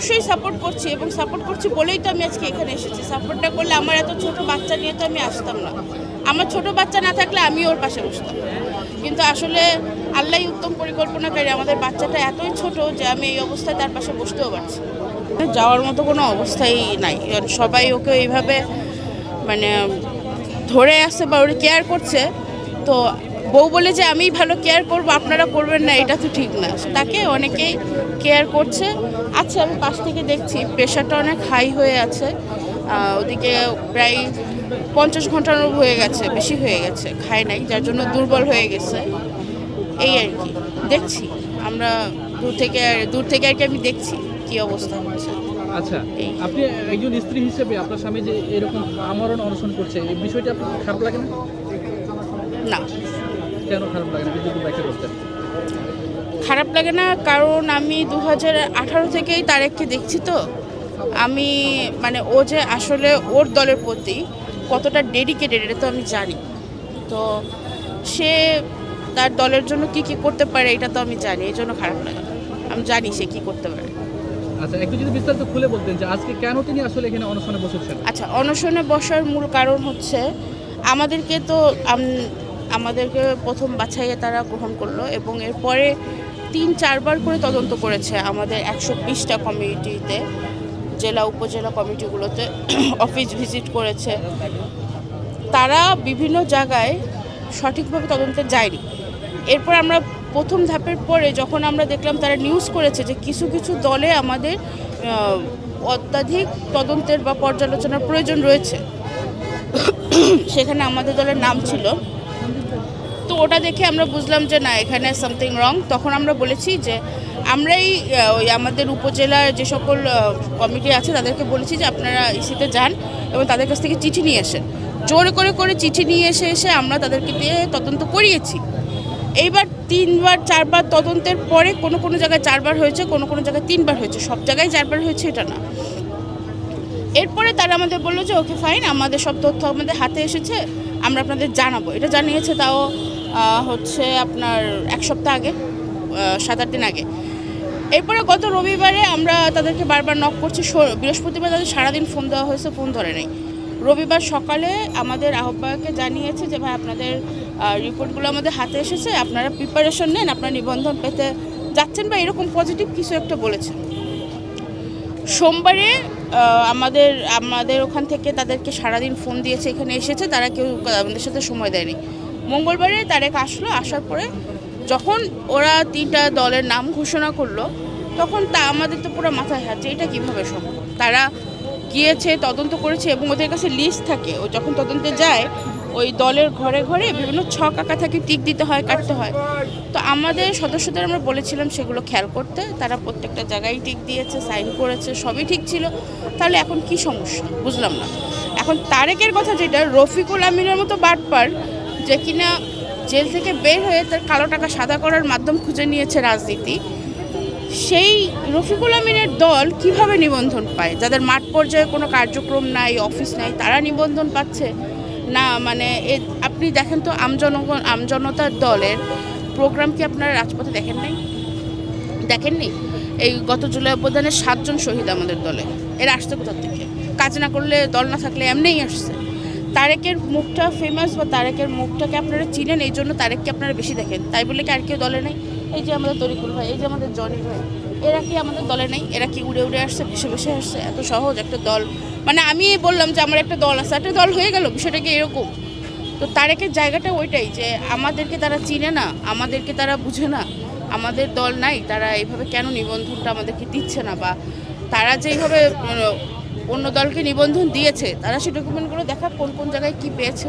অবশ্যই সাপোর্ট করছি এবং সাপোর্ট করছি বলেই তো আমি আজকে এখানে এসেছি। সাপোর্টটা করলে আমার এত ছোট বাচ্চা নিয়ে তো আমি আসতাম না। আমার ছোট বাচ্চা না থাকলে আমি ওর পাশে বসতাম। কিন্তু আসলে আল্লাহই উত্তম পরিকল্পনাকারী। আমাদের বাচ্চাটা এতই ছোট যে আমি এই অবস্থায় তার পাশে বসতেও পারছি। যাওয়ার মতো কোনো অবস্থাই নাই। সবাই ওকে এইভাবে মানে ধরে আসছে বা ওর কেয়ার করছে। তো বউ বলে যে আমি ভালো কেয়ার করব, আপনারা করবেন না, এটা তো ঠিক না। তাকে অনেকেই কেয়ার করছে। আচ্ছা আমি পাশ থেকে দেখছি প্রেশারটা অনেক হাই হয়ে আছে। ওদিকে প্রায় পঞ্চাশ ঘণ্টার হয়ে গেছে বেশি হয়ে গেছে খায় নাই যার জন্য দুর্বল হয়ে গেছে। এই আর কি দেখছি। আমরা দূর থেকে দূর থেকে আর কি আমি দেখছি কি অবস্থা হচ্ছে। আচ্ছা। আপনি একজন স্ত্রী হিসেবে আপনার স্বামী যে এরকম আমরণ অনশন করছে এই বিষয়টা আপনার খারাপ লাগে না? না। কেন খারাপ লাগে না? যদি ব্যাখ্যা করতেন খারাপ লাগে না কারণ আমি দু হাজার আঠারো থেকেই তারেককে দেখছি তো। আমি মানে ও যে আসলে ওর দলের প্রতি কতটা ডেডিকেটেড এটা তো আমি জানি। তো সে তার দলের জন্য কি কি করতে পারে এটা তো আমি জানি এই জন্য খারাপ লাগে না। আমি জানি সে কি করতে পারে। আচ্ছা একটু যদি বিস্তারিত খুলে বলতেন যে আজকে কেন তিনি আসলে এখানে অনশনে বসেছেন? আচ্ছা অনশনে বসার মূল কারণ হচ্ছে আমাদেরকে তো আমাদেরকে প্রথম বাছাইয়ে তারা গ্রহণ করল এবং এরপরে তিন চারবার করে তদন্ত করেছে আমাদের একশো বিশটা কমিটিতে জেলা, উপজেলা কমিটিগুলোতে অফিস ভিজিট করেছে। তারা বিভিন্ন জায়গায় সঠিকভাবে তদন্তে যায়নি। এরপর আমরা প্রথম ধাপের পরে যখন আমরা দেখলাম তারা নিউজ করেছে যে কিছু কিছু দলে আমাদের অত্যাধিক তদন্তের বা পর্যালোচনার প্রয়োজন রয়েছে। সেখানে আমাদের দলের নাম ছিল তো ওটা দেখে আমরা বুঝলাম যে না, এখানে সামথিং রং তখন আমরা বলেছি যে, আমরাই ওই আমাদের উপজেলার যে সকল কমিটি আছে, তাদেরকে বলেছি যে আপনারা ইসিতে যান এবং তাদের কাছ থেকে চিঠি নিয়ে আসেন। জোর করে করে চিঠি নিয়ে এসে এসে আমরা তাদেরকে দিয়ে তদন্ত করিয়েছি। এইবার তিনবার, চারবার তদন্তের পরে কোনো কোনো জায়গায় চারবার হয়েছে, কোনো কোনো জায়গায় তিনবার হয়েছে। সব জায়গায় চারবার হয়েছে এটা না। এরপরে তারা আমাদের বলল যে ওকে ফাইন আমাদের সব তথ্য আমাদের হাতে এসেছে, আমরা আপনাদের জানাব। এটা জানিয়েছে তাও হচ্ছে আপনার এক সপ্তাহ আগে সাত আট দিন আগে। এরপরে গত রবিবারে আমরা তাদেরকে বারবার নক করছি। বৃহস্পতিবার তাদের সারাদিন ফোন দেওয়া হয়েছে ফোন ধরে নেই। রবিবার সকালে আমাদের আহ্বায়ককে জানিয়েছে যে, ভাই, আপনাদের রিপোর্টগুলো আমাদের হাতে এসেছে। আপনারা প্রিপারেশন নেন, আপনারা নিবন্ধন পেতে যাচ্ছেন বা এরকম পজিটিভ কিছু একটা বলেছে সোমবারে আমাদের আমাদের ওখান থেকে তাদেরকে সারাদিন ফোন দিয়েছে, এখানে এসেছে। তারা কেউ আমাদের সাথে সময় দেয়নি। মঙ্গলবারে তারেক আসলো, আসার পরে যখন ওরা তিনটা দলের নাম ঘোষণা করল, তখন তা আমাদের তো পুরো মাথায় হাত এটা কীভাবে সম্ভব? তারা গিয়েছে, তদন্ত করেছে এবং ওদের কাছে লিস্ট থাকে। ও যখন তদন্তে যায়, ওই দলের ঘরে ঘরে বিভিন্ন ছক আঁকা থাকে টিক দিতে হয়, কাটতে হয়। তো আমাদের সদস্যদের আমরা বলেছিলাম সেগুলো খেয়াল করতে। তারা প্রত্যেকটা জায়গায় টিক দিয়েছে সাইন করেছে, সবই ঠিক ছিল। তাহলে এখন কি সমস্যা? বুঝলাম না। এখন তারেকের কথা যেটা, রফিকুল আমিনের মতো বাটপার যে কিনা জেল থেকে বের হয়ে তার কালো টাকা সাদা করার মাধ্যম খুঁজে নিয়েছে রাজনীতি। সেই রফিকুল আমিনের দল কীভাবে নিবন্ধন পায়? যাদের মাঠ পর্যায়ে কোনো কার্যক্রম নাই, অফিস নাই, তারা নিবন্ধন পাচ্ছে? না মানে আপনি দেখেন তো আমজনগণ আমজনতার দলের প্রোগ্রাম কি আপনারা রাজপথে দেখেন নাই? দেখেননি এই গত জুলাই অভ্যুত্থানে সাতজন শহীদ আমাদের দলে। এরা আসছে কোথা থেকে? কাজ না করলে, দল না থাকলে এমনিই আসছে। তারেকের মুখটা ফেমাস বা তারেকের মুখটাকে আপনারা চিনেন এই জন্য তারেককে আপনারা বেশি দেখেন। তাই বলে কি আর কেউ দলে নেই? এই যে আমাদের তরিকুল ভাই এই যে আমাদের জনি ভাই এরা কি আমাদের দলে নেই? এরা কি উড়ে উড়ে আসছে ভেসে ভেসে আসছে? এত সহজ একটা দল। মানে আমি বললাম যে আমার একটা দল আছে একটা দল হয়ে গেল বিষয়টা কি এরকম? তো তারেকের জায়গাটা ওইটাই যে আমাদেরকে তারা চিনে না আমাদেরকে তারা বুঝে না আমাদের দল নাই তারা এইভাবে কেন নিবন্ধনটা আমাদেরকে দিচ্ছে না? বা তারা যেইভাবে আহ, অন্য দলকে নিবন্ধন দিয়েছে তারা সেই ডকুমেন্টগুলো দেখা কোন কোন জায়গায় কি পেয়েছে।